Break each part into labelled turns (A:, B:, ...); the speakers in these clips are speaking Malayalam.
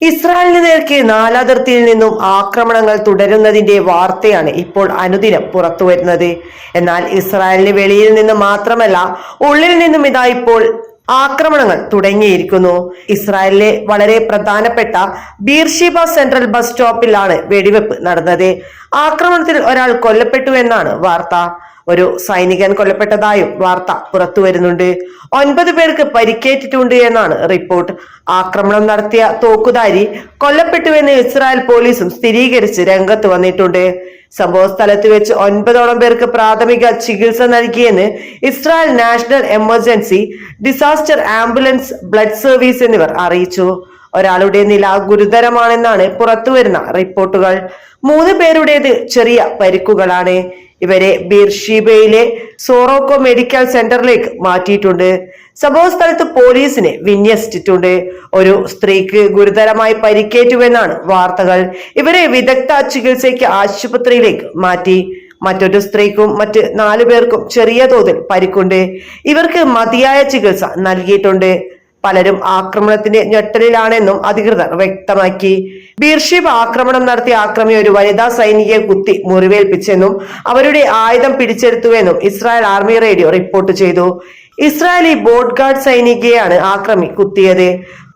A: ഇസ്രായേലിന് നേർക്ക് നാലാതിർത്തിയിൽ നിന്നും ആക്രമണങ്ങൾ തുടരുന്നതിന്റെ വാർത്തയാണ് ഇപ്പോൾ അനുദിനം പുറത്തുവരുന്നത്. എന്നാൽ ഇസ്രായേലിന് വെളിയിൽ നിന്ന് മാത്രമല്ല ഉള്ളിൽ നിന്നും ഇതാ ഇപ്പോൾ ആക്രമണങ്ങൾ തുടങ്ങിയിരിക്കുന്നു. ഇസ്രായേലിലെ വളരെ പ്രധാനപ്പെട്ട ബീർഷിബ സെൻട്രൽ ബസ് സ്റ്റോപ്പിലാണ് വെടിവെപ്പ് നടന്നത്. ആക്രമണത്തിൽ ഒരാൾ കൊല്ലപ്പെട്ടു എന്നാണ് വാർത്ത. ഒരു സൈനികൻ കൊല്ലപ്പെട്ടതായും വാർത്ത പുറത്തു വരുന്നുണ്ട്. ഒൻപത് പേർക്ക് പരിക്കേറ്റിട്ടുണ്ട് എന്നാണ് റിപ്പോർട്ട്. ആക്രമണം നടത്തിയ തോക്കുധാരി കൊല്ലപ്പെട്ടുവെന്ന് ഇസ്രായേൽ പോലീസും സ്ഥിരീകരിച്ച് രംഗത്ത് വന്നിട്ടുണ്ട്. സംഭവ സ്ഥലത്ത് വെച്ച് ഒൻപതോളം പേർക്ക് പ്രാഥമിക ചികിത്സ നൽകിയെന്ന് Israel national emergency disaster ambulance blood service എന്നിവർ അറിയിച്ചു. ഒരാളുടെ നില ഗുരുതരമാണെന്നാണ് പുറത്തുവരുന്ന റിപ്പോർട്ടുകൾ. മൂന്ന് പേരുടേത് ചെറിയ പരിക്കുകളാണ്. ഇവരെ ബീർഷീബയിലെ സോറോക്കോ മെഡിക്കൽ സെന്ററിലേക്ക് മാറ്റിയിട്ടുണ്ട്. സംഭവ സ്ഥലത്ത് പോലീസിനെ വിന്യസിച്ചിട്ടുണ്ട്. ഒരു സ്ത്രീക്ക് ഗുരുതരമായി പരിക്കേറ്റുവെന്നാണ് വാർത്തകൾ. ഇവരെ വിദഗ്ധ ചികിത്സയ്ക്ക് ആശുപത്രിയിലേക്ക് മാറ്റി. മറ്റൊരു സ്ത്രീക്കും മറ്റ് നാലു പേർക്കും ചെറിയ തോതിൽ പരിക്കുണ്ട്. ഇവർക്ക് മതിയായ ചികിത്സ നൽകിയിട്ടുണ്ട്. പലരും ആക്രമണത്തിന്റെ ഞെട്ടലിലാണെന്നും അധികൃതർ വ്യക്തമാക്കി. ബീർഷിബ് ആക്രമണം നടത്തിയ ആക്രമി ഒരു വനിതാ സൈനികയെ കുത്തി മുറിവേൽപ്പിച്ചെന്നും അവരുടെ ആയുധം പിടിച്ചെടുത്തുവെന്നും ഇസ്രായേൽ ആർമി റേഡിയോ റിപ്പോർട്ട് ചെയ്തു. ഇസ്രായേലി ബോട്ട് ഗാർഡ് സൈനികയാണ് ആക്രമി കുത്തിയത്.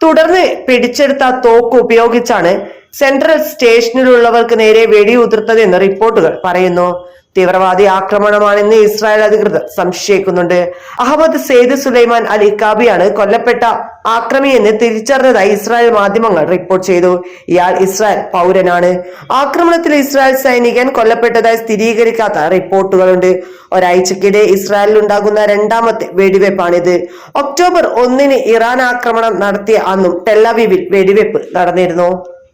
A: തുടർന്ന് പിടിച്ചെടുത്ത തോക്ക് ഉപയോഗിച്ചാണ് സെൻട്രൽ സ്റ്റേഷനിലുള്ളവർക്ക് നേരെ വെടിയുതിർത്തതെന്ന് റിപ്പോർട്ടുകൾ പറയുന്നു. തീവ്രവാദി ആക്രമണമാണെന്ന് ഇസ്രായേൽ അധികൃതർ സംശയിക്കുന്നുണ്ട്. അഹമ്മദ് സെയ്ദ് സുലൈമാൻ അൽ ഇക്കാബിയാണ് കൊല്ലപ്പെട്ട ആക്രമിയെന്ന് തിരിച്ചറിഞ്ഞതായി ഇസ്രായേൽ മാധ്യമങ്ങൾ റിപ്പോർട്ട് ചെയ്തു. ഇയാൾ ഇസ്രായേൽ പൗരനാണ്. ആക്രമണത്തിൽ ഇസ്രായേൽ സൈനികൻ കൊല്ലപ്പെട്ടതായി സ്ഥിരീകരിക്കാത്ത റിപ്പോർട്ടുകളുണ്ട്. ഒരാഴ്ചക്കിടെ ഇസ്രായേലിൽ ഉണ്ടാകുന്ന രണ്ടാമത്തെ വെടിവെപ്പാണിത്. ഒക്ടോബർ ഒന്നിന് ഇറാൻ ആക്രമണം നടത്തിയ അന്നും ടെല്ലവീവിൽ വെടിവെപ്പ് നടന്നിരുന്നു.